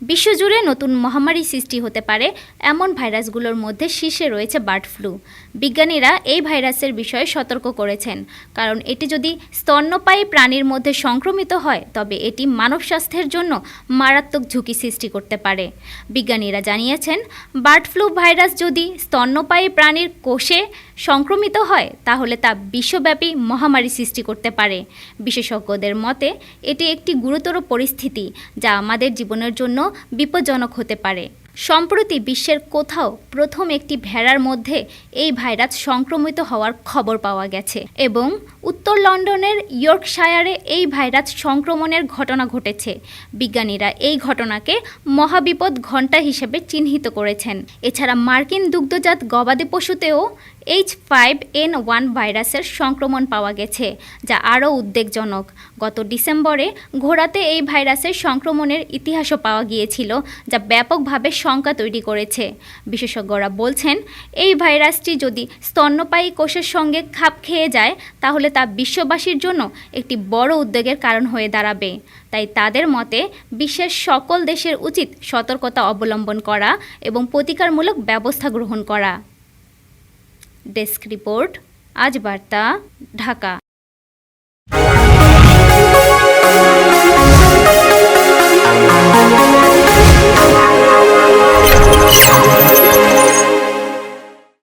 বিশ্বজুড়ে নতুন মহামারী সৃষ্টি হতে পারে এমন ভাইরাসগুলোর মধ্যে শীর্ষে রয়েছে বার্ড ফ্লু। বিজ্ঞানীরা এই ভাইরাসের বিষয়ে সতর্ক করেছেন, কারণ এটি যদি স্তন্যপায়ী প্রাণীর মধ্যে সংক্রমিত হয়, তবে এটি মানব স্বাস্থ্যের জন্য মারাত্মক ঝুঁকি সৃষ্টি করতে পারে। বিজ্ঞানীরা জানিয়েছেন, বার্ড ফ্লু ভাইরাস যদি স্তন্যপায়ী প্রাণীর কোষে সংক্রমিত হয়, তাহলে তা বিশ্বব্যাপী মহামারী সৃষ্টি করতে পারে। বিশেষজ্ঞদের মতে, এটি একটি গুরুতর পরিস্থিতি যা আমাদের জীবনের জন্য বিপজ্জনক হতে পারে। সম্প্রতি বিশ্বের কোথাও প্রথম একটি ভেড়ার মধ্যে এই ভাইরাস সংক্রমিত হওয়ার খবর পাওয়া গেছে এবং উত্তর লন্ডনের ইয়র্কশায়ারে এই ভাইরাস সংক্রমণের ঘটনা ঘটেছে। বিজ্ঞানীরা এই ঘটনাকে মহাবিপদ ঘণ্টা হিসেবে চিহ্নিত করেছেন। এছাড়া মার্কিন দুগ্ধজাত গবাদি পশুতেও এইচ ফাইভ এন ওয়ান ভাইরাসের সংক্রমণ পাওয়া গেছে, যা আরও উদ্বেগজনক। গত ডিসেম্বরে ঘোড়াতে এই ভাইরাসের সংক্রমণের ইতিহাসও পাওয়া গিয়েছিল, যা ব্যাপকভাবে শঙ্কা তৈরি করেছে। বিশেষজ্ঞরা বলছেন, এই ভাইরাসটি যদি স্তন্যপায়ী কোষের সঙ্গে খাপ খেয়ে যায়, তাহলে তা বিশ্ববাসীর জন্য একটি বড় উদ্বেগের কারণ হয়ে দাঁড়াবে। তাই তাদের মতে, বিশ্বের সকল দেশের উচিত সতর্কতা অবলম্বন করা এবং প্রতিকারমূলক ব্যবস্থা গ্রহণ করা। ডেস্ক রিপোর্ট, আজ বার্তা, ঢাকা।